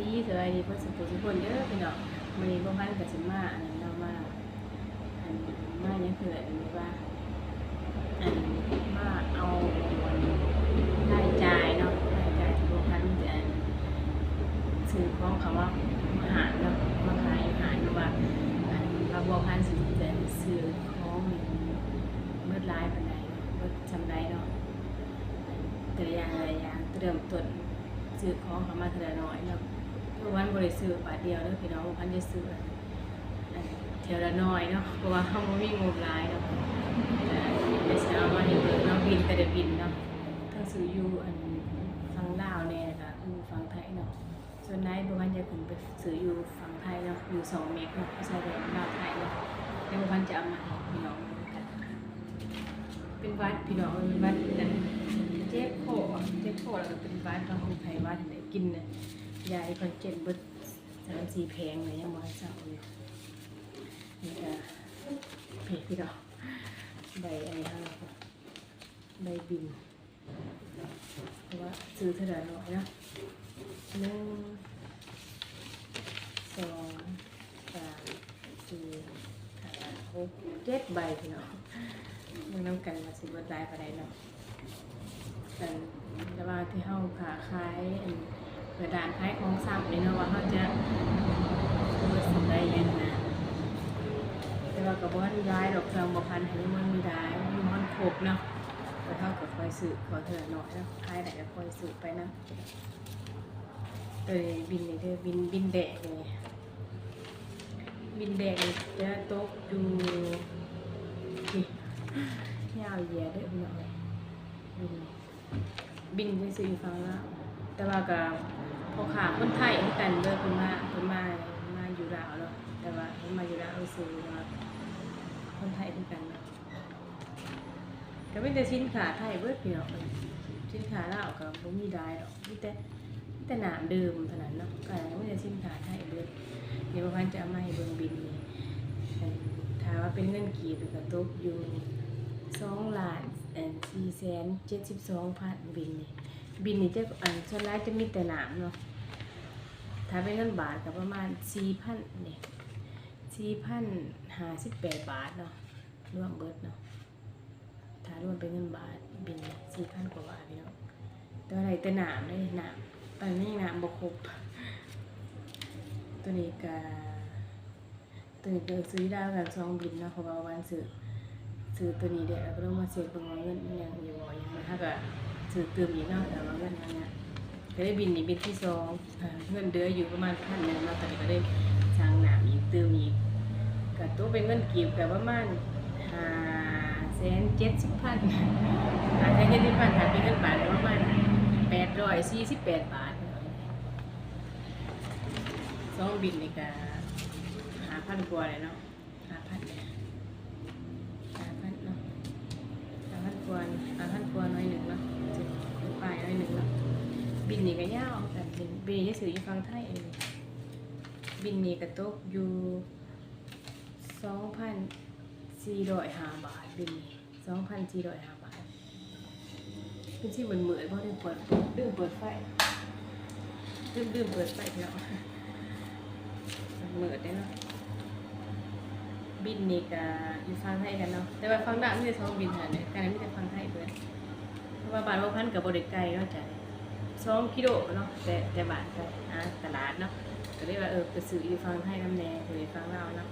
ดีสบายดีเพื่อนสุขสุขคนเด้อพี่น้องมื้อนี้บ่พันกับสิมาอันนั้นเนาะมาอันมาหยังคืออันนี้ว่าอันมาเอารายจ่ายเนาะรายจ่ายที่บ่พันจะซื้อของเขาว่าอาหารเนาะมาขายอาหารหรือว่าอันว่าบ่พันสิจะซื้อของเมื่อหลายปานใดเนาะเมื่อจำได้เนาะแต่ละอย่างแต่ละอย่างเตริ่มต้นซื้อของเขามาทีละน้อยเนาะ ทุกวันบริซื้อบาทเดียวเด้อพี่น้องพันจะซื้อเทียวละน้อยเนาะเพราะว่าเขาไม่มีงบหลายเนาะแต่ไปซื้อเอามาให้เบิ่งเนาะบินแต่เดี๋ยวบินเนาะทั้งซื้ออยู่อันฟังลาวแน่ค่ะอยู่ฟังไทยเนาะส่วนนายบางวันจะขึ้นไปซื้ออยู่ฟังไทยเนาะอยู่สองเมกเนาะไม่ใช่แบบลาวไทยเนาะแล้วบวันจะเอามาให้พี่น้องกันเป็นวัดพี่น้องเป็นวัดนั้นเจ๊โคเจ๊โคแล้วก็เป็นวัดพระองค์ไทยวัดไหนกินน่ะ ยายคนเจ็ดบิดสามสี่แพงเลยยังมาเศร้าอยู่นี่ก็เพจพี่น้องใบอะไรฮะใบบินเพราะว่าซื้อเท่าไหร่หน่อยนะหนึ่งสองสามสี่ห้าหกเจ็ดใบพี่น้องมันน้ำกันมาสิบได้ปานใดเนาะแต่แต่ว่าที่เฮาขาขายอัน เปิดร้านขายของซ้ำนี่เนาะว่าเฮาจะเปิดสิได้ยังนะแต่ว่าก็บ่ทันย้ายดอกเครื่องบ่พันให้มันมีได้มันมันครบเนาะแต่เฮาก็คอยซื้อขอเทื่อหน่อยนะขายได้ก็คอยซื้อไปนะเอ้ยบินนี่เด้อบินบินแดกนี่บินแดกจะตกอยู่นี่ยาวเหยียดเด้อพี่องบินบินไปซื้อฟังแล้วแต่ว่าก็ พอขาคนไทยคือกันเด้อเพิ่นมาเพิ่นมามาอยู่ลาวเนาะแต่ว่าเพิ่นมาอยู่ลาวเอาซื้อว่าคนไทยคือกันเนะก็มีแต่สินค้าไทยเบิดพี่น้องสินค้าลาวก็บ่มีได้ดอกมีแต่มีแต่น้ำดื่มเท่านั้นเนาะก็มีแต่สินค้าไทยเบิดเดี๋ยวพันจะเอามาให้เบิ่งบินนี่ถ้าว่าเป็นเงินกีบก็ตกอยู่สองล้านอ่อสี่แสนเจ็ดสิบสองพันบินนี่บินนี่จะอันส่วนร้ายจะมีแต่หนามเนาะ ถ้าเป็นเงินบาทก็ประมาณสี่พันเนี่ยสี่พันห้าสิบแปดบาทเนาะรวมเบิดเนาะถ้ารวมเป็นเงินบาทบินสี่พันกว่าบาทเนาะแต่อะไรแต่หนามเลยหนามตอนนี้หนามบกครบตัวนี้ก็ตัวนี้ก็ซื้อได้กันสองบินเนาะเพราะว่าวันซื้อซื้อตัวนี้เดี๋ยวเราก็ต้องมาเสียเบิ่งว่าเงินอิหยังอยู่บ่ยังถ้าก็ซื้อเติมอีกเนาะแต่ว่าเงินมันเนี่ย ก็ได้บินนี่บินที่สองเงินเดือนอยู่ประมาณพันหนึงเนาะตอนนี้ก็ได้สร้างหนามอีกเติมอีกก็ตัวเป็นเงินเกีบก็ประมาณห้าแสนเจ็ดสิบพันหาแสนเจ็ดสิบพันถ้าเป็นเงินบาทประมาณแปดร้อยสี่สิบแปดบาทสองบินนี่ก็หาพันกว่าเลยเนาะหาพันเนี่ยห้าพันเนาะหาพันกว่าหาพันกว่าน้อยหนึ่งเนาะสิบปลายน้อยหนึ่งเนาะ บินนี่ก็ยาวแต่บินบินนี่จะสื่ออยู่ฟังไทยเองบินนี่กระตกอยู่สองพันสี่ร้อยห้าบาทบินนี่สองพันสี่ร้อยห้าบาทเป็นที่เหมือนเหมือนเพราะได้เปิดดื้มเปิดไฟดื้มดื้มเปิดไฟเนาะเหมือนได้เนาะบินนี่ก็อยู่ฟังไทยกันเนาะแต่ว่าฟังดังไม่ได้สองบินหาเนี่ยการไม่ได้ฟังไทยเบิดเพราะว่าบ้านว่าพันกับบริไกลเนาะจ้ะ สองกิโลเนาะแต่แต่บานก็อ่าตลาดเนาะก็เลยว่าเออไปซื้ออยู่ฟังไทยน้ำแน่เลยฟังเราเนาะ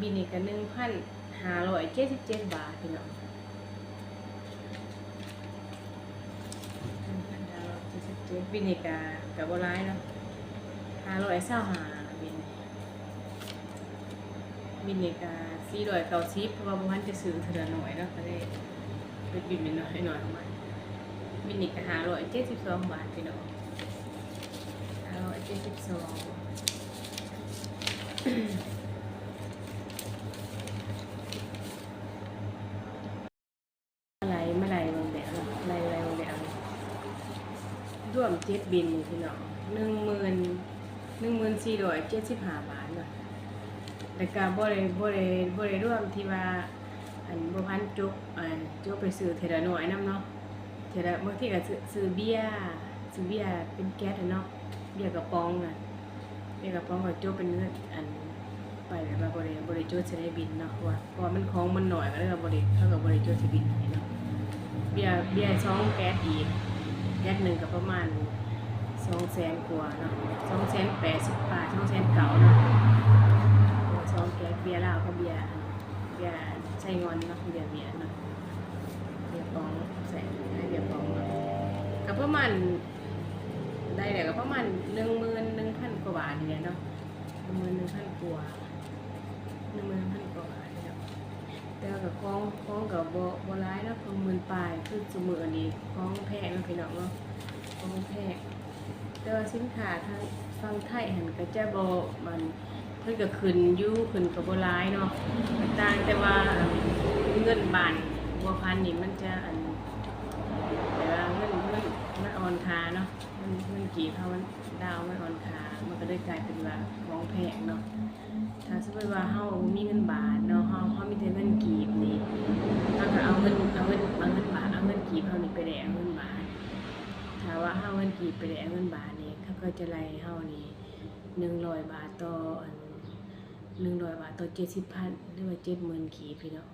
บินนี่ก็หนึ่งพันห้าร้อยเจ็ดสิบเจ็ดบาทพี่น้องหนึ่งพันห้าร้อยเจ็ดสิบเจ็ดบินนี่ก็กับโบราณเนาะห้าร้อยเศร้าหาบินบินนี่ก็สี่ร้อยเก้าสิบเพราะว่าบ่ทันจะซื้อเทื่อหน่อยเนาะก็ได้เป็นบินเป็นน้อยหน่อยออกมา บินนี่ก็ห้าร้อยเจ็ดสิบสองบาทพี่น้องหาร้อยเจ็ดสิบสองอะไรมาไหลบางแบบเนาะไหลอะไรบางแบบร่วมเจ็ดบินพี่น้องหนึ่งหมื่นหนึ่งหมื่นสี่ร้อยเจ็ดสิบห้าบาทเนาะแต่ก็บ่ได้บ่ได้บ่ได้ร่วมที่ว่าอันบ่พันจุกอันจุกไปซื้อเทอละน้อยนํเนาะ เทอละบางทีก็ซื้อซื้อเบียร์ซื้อเบียร์เป็นแก๊สเนาะเบี้ยกระป๋องอะเบี้ยกระป๋องก็จุเป็นเงินอันไปแบบว่าบ่ได้บ่ได้จุสิได้บินเนาะเพราะว่าเพราะมันของมันหน้อยก็เลยว่าบ่ได้เท่ากับบ่ได้จุสิบินให้เนาะเบี้ยเบี้ยสองแก๊สอีกแก๊สหนึ่งก็ประมาณ200,000กว่าเนาะ280บบาท200,000เก่าเนาะสองแก๊สเบี้ยลาวกับเบี้ยเบี้ยใช้งอนเนาะเบี้ยเบี้ยเนาะ ปองใส่ให้เบี้ยปองเนาะก็ประมาณได้เดี๋ยวก็ประมาณหนึ่งหมื่นหนึ่งพันกว่าบาทนี่แหละเนาะหนึ่งหมื่นหนึ่งพันกว่าหนึ่งหมื่นพันกว่าบาทเนี่ยแต่ว่ากับคล้องคล้องกับโบโบร้ายเนาะคือหมื่นปลายคือสมืออันนี้คล้องแพงนะพี่น้องเนาะคล้องแพงแต่ว่าสินค้าทางฟังไทยหันก็จะโบมันเพิ่นก็ขึ้นยู่ขึ้นกับโบร้ายเนาะต่างแต่ว่าเงินบาท พันนี่มันจะอันแต่ว่าเงินเงินมันอ่อนคาเนาะมันมันกี่เขาะมันดาวมันอ่อนคามันก็เลยกลายเป็นว่าของแพงเนาะถ้าสมมติว่าเฮามีเงินบาทเนาะเฮาเฮามีแต่เงินกีบนี่เฮาก็เอาเงินเอาเงินเอาเงินบาทเอาเงินกีบเฮานี่ไปแลกเงินบาทถ้าว่าเฮาเงินกีบไปแลกเงินบาทนี่เขาก็จะไล่เฮานี่100บาทต่ออัน100บาทต่อ70,000หรือว่า70,000กีบพี่เน้อง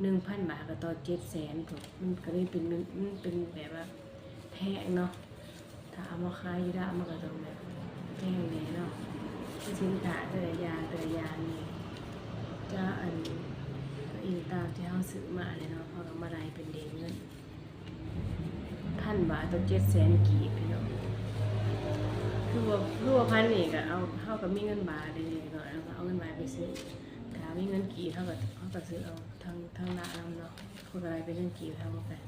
หนึ่งพันบาทก็ต่อเจ็ดแสนถูกมันก็เลยเป็นเงินมันเป็นแบบว่าแพงเนาะถ้าเอามาขายอยู่ได้มันก็ต้องแบบแพงเลยเนาะที่สินค้าแต่ละอย่างแต่ละอย่างนี่จะอันอิงตามที่เขาซื้อมาเลยเนาะเขาก็มาได้เป็นเดงเงินพันบาทต่อเจ็ดแสนกีบพี่เนาะคือว่าคือว่าพันนี่ก็เอาเขาก็มีเงินบาทเลยๆก็แล้วก็เอาเงินบาทไปซื้อ ถามีเงินกี่เท่ากับเท่ากับซื้อเอาทางทางหน้านำเนาะคนอะไรเป็นเงินกี่เท่ากัน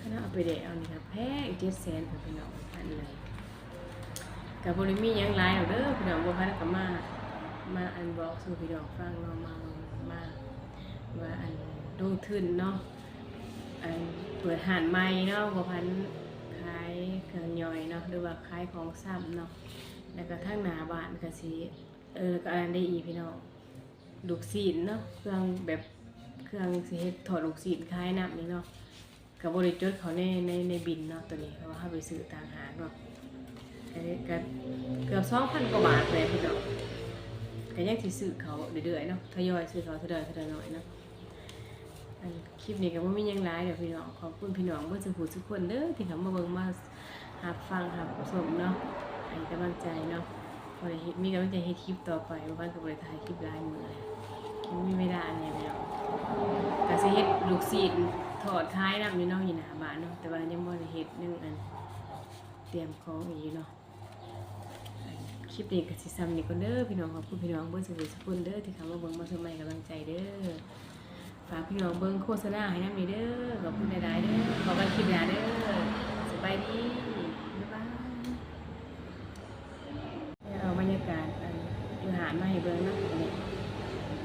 คณะเอาไปเดะเอานี่ครับแพงเจ็ดแสนค่ะพี่น้องพันเลยกับบริมียังหลายเอาเด้อพี่น้องบัวพันกับมามาอันบอกสู่พี่น้องฟังเนาะมามาว่าอันลงทุนเนาะอันเปิดหานใหม่เนาะบัวพันขายเครื่องย่อยเนาะหรือว่าขายของซ้ำเนาะแล้วก็ทางหนาบ้านก็สิ เออแล้วก็อันได้อีพี่น้องลูกศิลเนาะเครื่องแบบเครื่องสิเฮ็ดถอดลูกศิลคล้ายน้ำนี่เนาะกับบริจดเขาในในในบินเนาะตัวนี้เพราะว่าเขาไปซื้อต่างหากเนาะอันนี้ก็เกือบสองพันกว่าบาทเลยพี่น้องก็ยังสิซื้อเขาเรื่อยๆเนาะทยอยซื้อเขาเรื่อยๆหน่อยเนาะคลิปนี้ก็บ่มียังหลายเดี๋ยวพี่น้องขอบคุณพี่น้องเบิ่งสุขทุกคนเด้อที่เขามาเบิ่งมาหับฟังหับชมเนาะให้กำลังใจเนาะ พอได้เฮ็ดมีกำลังใจให้คลิปต่อไปเพราะว่าก็บ่ได้ถ่ายคลิปหลายมื้อเลยมันมีเวลาอันนี้แล้วก็สิเฮ็ดลูกศิษย์ถอดท้ายนำอยู่เนาะอยู่หน้าบ้านเนาะแต่ว่ายังบ่ได้เฮ็ดนึงอันเตรียมของอยู่เนาะคลิปนี้ก็สิซ้ำนี่ก่อนเด้อพี่น้องขอบคุณพี่น้องเบิ่งสุขสุขคนเด้อที่เข้ามาเบิ่งมาสมัยกำลังใจเด้อฝากพี่น้องเบิ่งโฆษณาให้นำนี่เด้อขอบคุณหลายๆเด้อขอกันคลิปหน้าเด้อสบายดีบ๊ายบาย เอาบรรยากาศอันอยู่หารมาให้เบิ่งเนาะอันนี้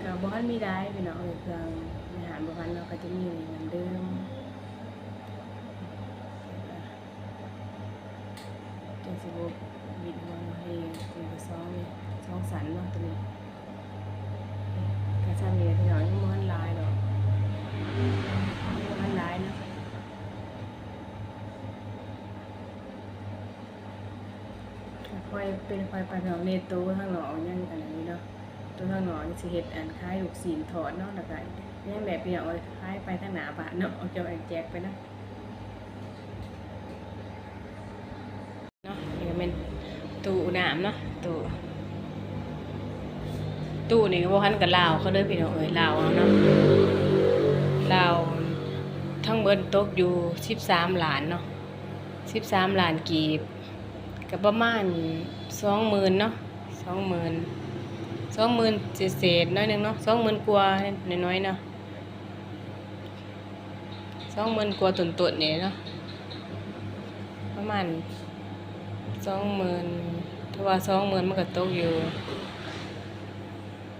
ก็ บ่ทันมีได้พี่น้องเอ้ยเครื่องอาหารบ่ทันเราก็จะมีเหมือนเดิมจังสิบ่บิดวางให้เป็นกระซองนี่ซองสันเนาะตัวนี้ก็จะมีพี่น้องยังบ่ทันลายดอกบ่ทันลายนะค่อยเป็นค่อยไปทางในตู้ทางหนองยังอันนี้เนาะ ตู้ทางนองสิเฮ็ดอันคล้ายลูกศีลถอดเนาะแล้วก็ยังแบบพี่น้องเอาคล้ายไปทางหนาบ้านเนาะเอาเจ้าแอนแจกไปนะเนาะนี่ก็เป็นตู้น้ำเนาะตู้ตู้นี่ก็บ่ทันกับลาวเขาเด้อพี่น้องเอ้ยลาวเอาเนาะลาวทั้งเบิดตกอยู่13ล้านเนาะ13ล้านกีบก็ประมาณสองหมื่นเนาะสองหมื่น องหมื่นเศษน้อยหนึงเนาะสองหมื่นกว่าน้อยๆเนาะสองหมื่นกว่าตุนๆเนี่ยเนาะประมาณสองหมื่นถ้าว่าสองหมื่นมันก็ตกอยู่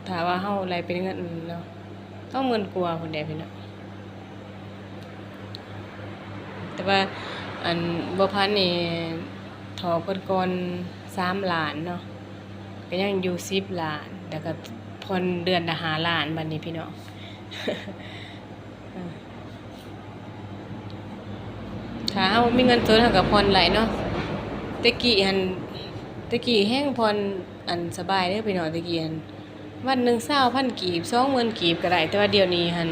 ถ้าว่าเฮาอะไรเป็นเงินเนาะสองหมื่นกว่าคนเดียวพี่เนาะแต่ว่าอันบ่พันนี่ถอเพิ่นก่อนสามล้านเนาะ ก็ยังอยู่สิบล้านแล้วก็ผ่อนเดือนละหาล้านบัดนี้พี่น้องถ้าเฮามีเงินสดเฮาก็ผ่อนไหลเนาะตะกี้หันตะกี้แห้งพรอันสบายเด้อพี่น้องตะกี้หันวันหนึ่ง20,000กีบ20,000กีบก็ได้แต่ว่าเดี๋ยวนี้หัน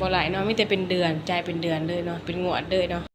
บ่ไหลเนาะไมีแต่เป็นเดือนจ่ายเป็นเดือนเลยเนาะเป็นงวดเลยเนาะ